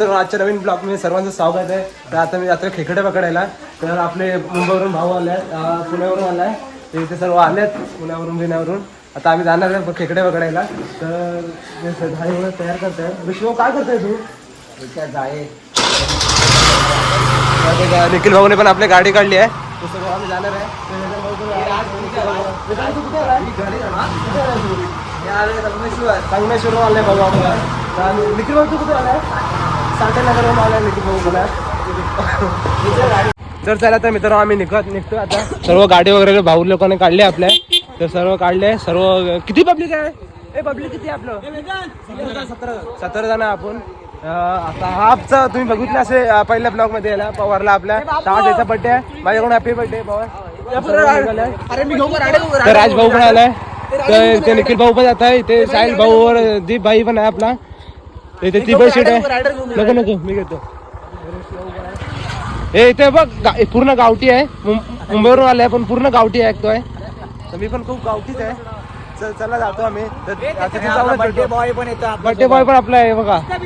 तर आजच्या नवीन ब्लॉगमध्ये सर्वांचं स्वागत आहे. तर आता मी आता खेकडे पकडायला. तर आपले मुंबईवरून भाऊ आले आहेत, पुण्यावरून आलाय. ते इथे सर्व आलेत पुण्यावरून बिण्यावरून. आता आम्ही जाणार आहे खेकडे पकडायला. तर वगैरे तयार करताय. विष्णू काय करताय तू? तर ते निखिल भाऊने पण आपली गाडी काढली आहे. ते सगळं आम्ही जाणार आहे. आहे. आले भाऊ निखिल भाऊ तू कुठे आलाय? तर चला तर मित्रांनो आम्ही निघत निघतो आता. सर्व गाडी वगैरे भाऊ लोकांनी काढले आपल्या. तर सर्व काढले सर्व किती पब्लिक आहे? ए पब्लिक किती आपलं? सतरा जण आहे आपण. आता हा आमचा तुम्ही बघितलं असे पहिल्या ब्लॉगमध्ये याला पवारला आपल्या. दहा त्याचा बर्थडे आहे. माझ्याकडून हॅपी बर्थडे पवार. अरे मी घेऊ का तर राज भाऊ पण आलाय. तर ते निखिल भाऊ पण जात आहे ते साहिल भाऊ और दीप भाई पण आहे आपला. ते ते ती सीट आहे नको नको मी घेतो. हे इथे बघ गा- पूर्ण गावठी आहे. मुं- मुंबईवरून आलाय पण पूर्ण गावठी ऐकतोय तर मी पण खूप गावठीच आहे. चल चला जातो आम्ही. बर्थडे बॉय पण येतो आपला बर्थडे बॉय पण आपला आहे बघा. काय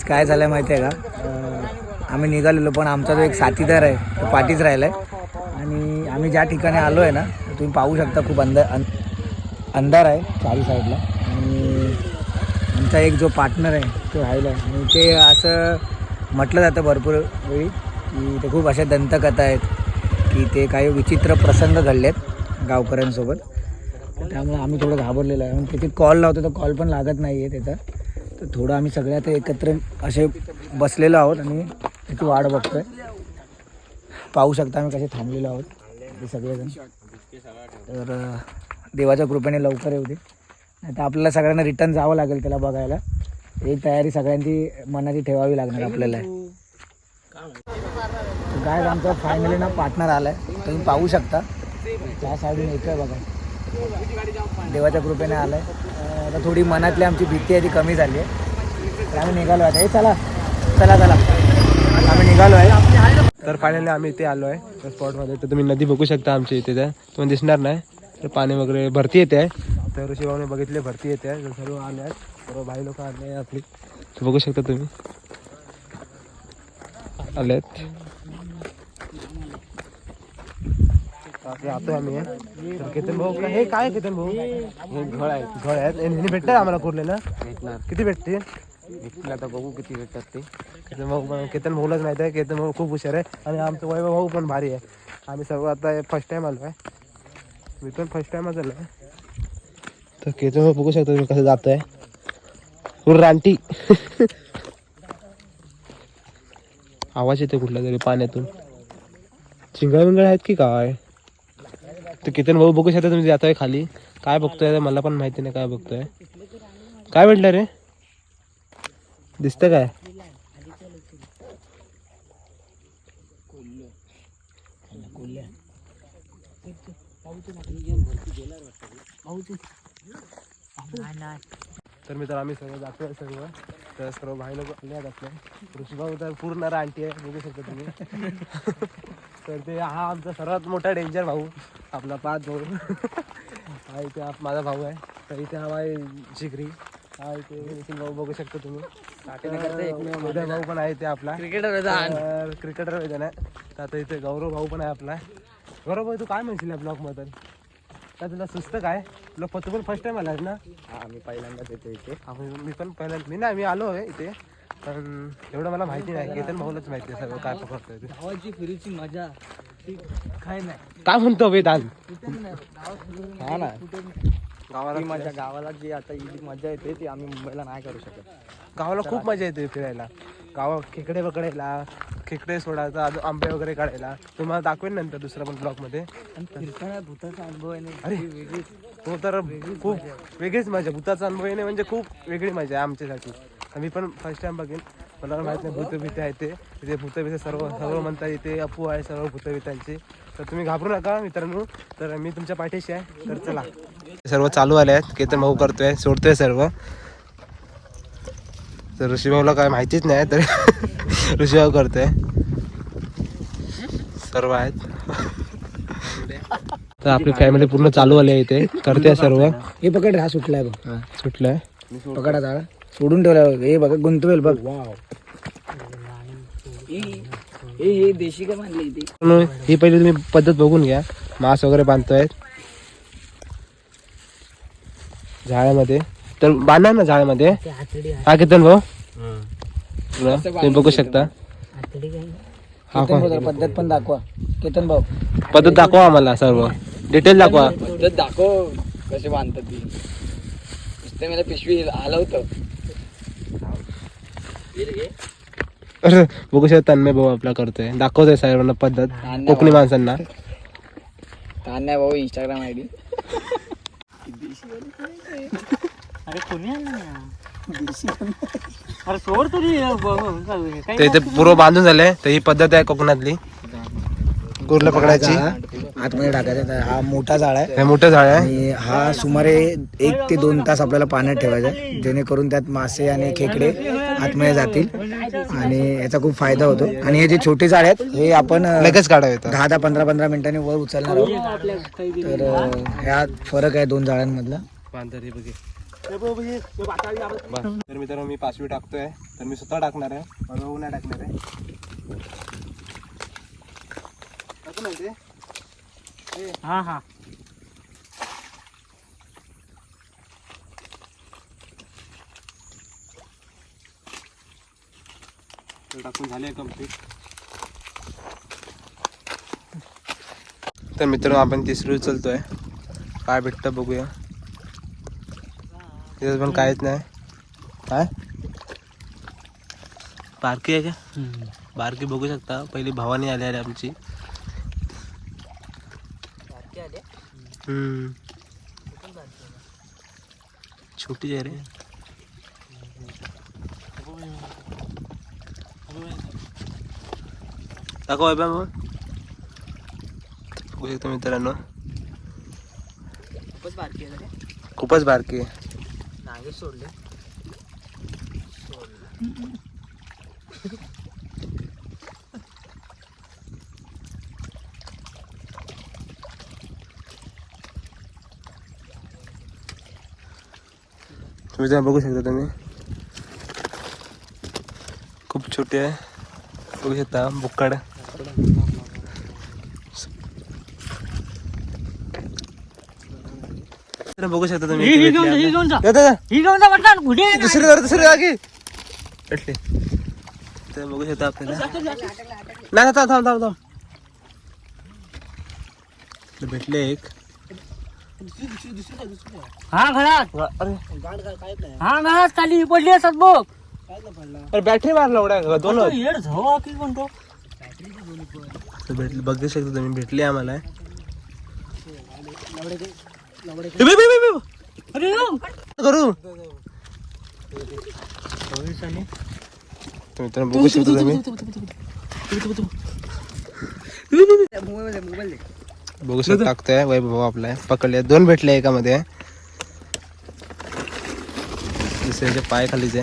आज गायच काय झालंय माहिती आहे का आम्ही निघालेलो पण आमचा जो एक साथीदार आहे तो पाठीच राहिला आहे आणि आम्ही ज्या ठिकाणी आलो आहे ना तुम्ही पाहू शकता खूप अंधार अं- अंधार आहे चारी साईडला. आणि आमचा एक जो पार्टनर आहे तो राहिला आहे आणि ते असं म्हटलं जातं भरपूर वेळी की ते खूप अशा दंतकथा आहेत की ते काही विचित्र प्रसंग घडलेत गावकऱ्यांसोबत. त्यामुळे आम्ही थोडं घाबरलेलो आहे. आणि तिथे कॉल लावतो तर कॉल पण लागत नाही आहे त्याचा. तर थोडं आम्ही सगळे आता एकत्र असे बसलेलो आहोत आणि त्याची वाट बघतोय. पाहू शकता आम्ही कसे थांबलेलो आहोत ते सगळेजण. तर देवाच्या कृपेने लवकर येऊ दे. नाही तर आपल्याला सगळ्यांना रिटर्न जावं लागेल त्याला बघायला. एक तयारी सगळ्यांची मनाची ठेवावी लागणार आपल्याला. काय आमचा फायनली ना पार्टनर आलाय. तुम्ही पाहू शकता. त्या साईडून आहे बघा. देवाच्या कृपेने आलं आहे आता थोडी मनातली आमची भीती आहे ती कमी झाली आहे. तर आम्ही निघालो आहे चला. चला चला. आम्ही निघालो आहे. तर फायनली आम्ही इथे आलो आहे त्या स्पॉटमध्ये तर तुम्ही नदी बघू शकता आमच्या इथे त्या. तुम्हाला दिसणार नाही. तर पाणी वगैरे भरती येते आहे. तर शिवाने बघितले भरती येते आहे. तर सर्व आले आहेत. सर्व भाई लोक आले आपली. बघू शकता तुम्ही. आले आहेत जातो आम्ही तर केतन भाऊ का- हे काय केतन भाऊ? घळ आहेत घळ आहेत भेटतात आम्हाला कुरलेलं. भेटणार. किती भेटते? भेटतील आता बघू किती भेटतात ते. केतन भाऊ केतन भाऊलाच माहिती आहे केतन भाऊ खूप हुशार आहे. आणि आमचं वैभव भाऊ पण भारी आहे. आम्ही सर्व आता फर्स्ट टाइम आलो आहे. मी पण फर्स्ट टाइमच आलो आहे. तर केतन भाऊ बघू शकता तुम्ही कसं जात आहे. रानटी. आवाज येतो कुठला तरी पाण्यातून. चिंगळ विंगळ आहेत की काय? तर कितन भाऊ बघू शकता तुम्ही जातोय खाली. काय बघतोय मला पण माहिती नाही काय बघतोय. काय म्हटलं रे? दिसतं काय? तर मित्र आम्ही सगळं जातोय सगळं. तर सर्व भाई लोक आले ऋषीभाऊ तर पूर्ण रानटी आहे बघू शकता तुम्ही. तर ते हा आमचा सर्वात मोठा डेंजर भाऊ. आपला पाच भाऊ. हा इथे आप- माझा भाऊ आहे. तर इथे हा आहे जिगरी. हा इथे निखिल भाऊ बघू शकता तुम्ही. तर उदय भाऊ पण आहे ते आपला. क्रिकेटर क्रिकेटर मैदान आहे तर आता इथे गौरव भाऊ पण आहे आपला. गौरव भाऊ तू काय म्हणशील या ब्लॉगमध्ये का तुला सुस्त काय? तुला फ- तू पण फर्स्ट टाइम आलास ना? हा मी पहिल्यांदाच येतो इथे. मी पण पहिल्या मी नाही मी आलो आहे इथे. पण एवढं मला माहिती नाही. केतन भाऊलाच माहिती आहे सगळं काय पकडतोय गावाची फिरीची मजा. काय नाही. काय म्हणतो वेदांत हा ना. गावाला माझ्या गावाला जी आता ही मजा येते ती आम्ही मुंबईला नाही करू शकत. गावाला खूप मजा येते फिरायला. गावा खेकडे पकडायला खेकडे सोडायचा अजून आंबे वगैरे काढायला. तुम्हाला दाखवेन नंतर दुसऱ्या पण ब्लॉगमध्ये आणि फिरताना भूताचा अनुभव आहे ना अरे तो तर खूप वेगळीच मजा. भूताचा अनुभव येणे म्हणजे खूप वेगळी मजा आहे आमच्यासाठी. मी पण फर्स्ट टाइम बघेन. मला माहीत नाही भूतभीती आहे ते. तिथे भूतभीती सर्व सर्व म्हणतात इथे अपू आहे सर्व भूतभीतांची. तर तुम्ही घाबरू नका मित्रांनो. तर मी तुमच्या पाठीशी आहे. तर चला. सर्व चालू आले आहेत. केतन भाऊ करतोय सोडतोय सर्व. तर ऋषीभाऊला काय माहितीच नाही तर ऋषीभाऊ करतोय. सर्व आहेत. तर आपली फॅमिली पूर्ण चालू आली आहे इथे. करते सर्व. हे पकड हा सुटलाय बघ. सुटलंय. पकडा जाळा सोडून ठेवला बघ. हे बघा गुंतवेल बघ. हे देशी का पण ही पहिली तुम्ही पद्धत बघून घ्या. मांस वगैरे बांधतोय. झाडामध्ये. तर बांधा ना झाडामध्ये. हा केतन भाऊ? तुम्ही बघू शकता. हा पद्धत पण दाखवा. केतन भाऊ? पद्धत दाखवा आम्हाला सर्व. डिटेल दाखवा. पद्धत दाखव कसे बांधतात ती. नुसतं मला पिशवी आलं होतं. अरे, बघू शकता तन्मय भाऊ आपला करतोय. दाखवतोय सर्वांना पद्धत. कोकणी माणसांना. तान्या भाऊ इंस्टाग्राम आय डी अरे कोणी अरे सोड तरी तर इथे पूर्व बांधून झालंय तर ही पद्धत आहे कोकणातली. कुर्ला पकडायची? आतमध्ये टाकायचा. हा मोठा जाळ आहे. हे मोठं झाड आहे? आणि हा सुमारे एक ते दोन तास आपल्याला पाण्यात ठेवायचा आहे. जेणेकरून त्यात मासे आणि खेकडे आतमध्ये जातील. आणि याचा खूप फायदा होतो. आणि हे जे छोटे जाळे आहेत हे आपण अं, लगेच काढावं येतं दहा दहा पंधरा पंधरा मिनिटांनी वर उचलणार आहोत. तर अं, ह्यात फरक आहे दोन जाळ्यांमधला. तर मित्रांनो मी पाचवी टाकतोय. तर मी स्वतः टाकणार आहे. माझा नाही टाकणार आहे. टाकू ना ते? हा हा तर टाकून झाले कंप्लीट तर मित्रांनो आपण तिसरी उचलतोय काय भेटतं बघूया तिथं पण काहीच नाही काय बारकी आहे का बारकी बघू शकता पहिली भवानी आली आहे आमची छोटी आहे रे दाखव आहे मग बघू शकतो मित्रांनो खूपच बारकी आहे रे. खूपच बारकी आहे नागे सोडले तुम्ही त्या बघू शकता तुम्ही. खूप छोटी आहे. बघू शकता बुक्कड बघू शकता तुम्ही? दुसरी दुसरी जागी भेटली तर बघू शकता आपल्याला. नाही थांब थांब थांब थांब. भेटले एक. हा घरात अरे हा घरात खाली पडली असतात बघ अरे बॅटरी मारला एवढ्या दोन तो येड झवा की म्हणतो भेटली बघू शकता तुम्ही भेटली आम्हाला. करू मित्रांनो बघू शकता तुम्ही बघू शकता टाकतोय वैभव आपला पकडले. दोन भेटले एकामध्ये. दुसऱ्याच्या पाय खालीच.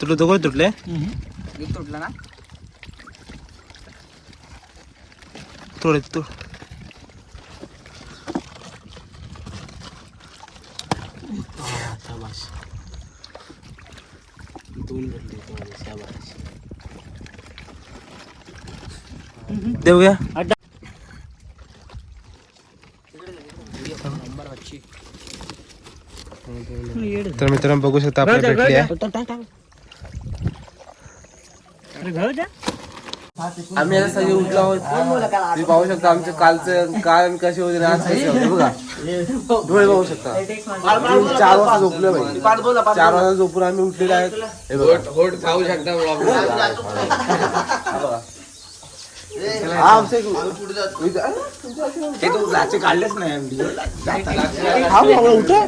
आहे दोघं तुटले? तुटला ना. थोडे तू देऊया तर मित्रांनो बघू शकता आपल्याला भेटली आहे आम्ही आता सगळे उठलो आहोत. तुम्ही पाहू शकता आमचं कालचं काल आम्ही कसे होते आज कसे होते बघा. डोळे पाहू शकता. आम्ही चार वाजता झोपलो भाई चार वाजता झोपून आम्ही उठलेले आहेत. हे बघा. हा बघा. हा आमचं एक- ते तू लाचे काढलेच नाही हा बाबा, उठा.